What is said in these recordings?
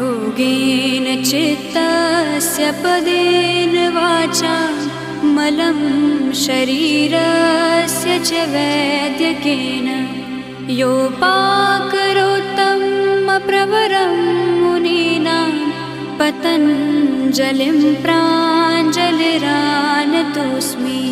योगेन चित्तस्य पदेन वाचा मलं शरीरस्य च वैद्यकेन। योपाकरोत्तम् अप्रवरं मुनीनां पतञ्जलिं प्राञ्जलिरानतोऽस्मि।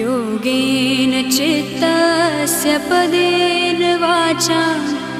योगेन चित्तस्य पदेन वाचा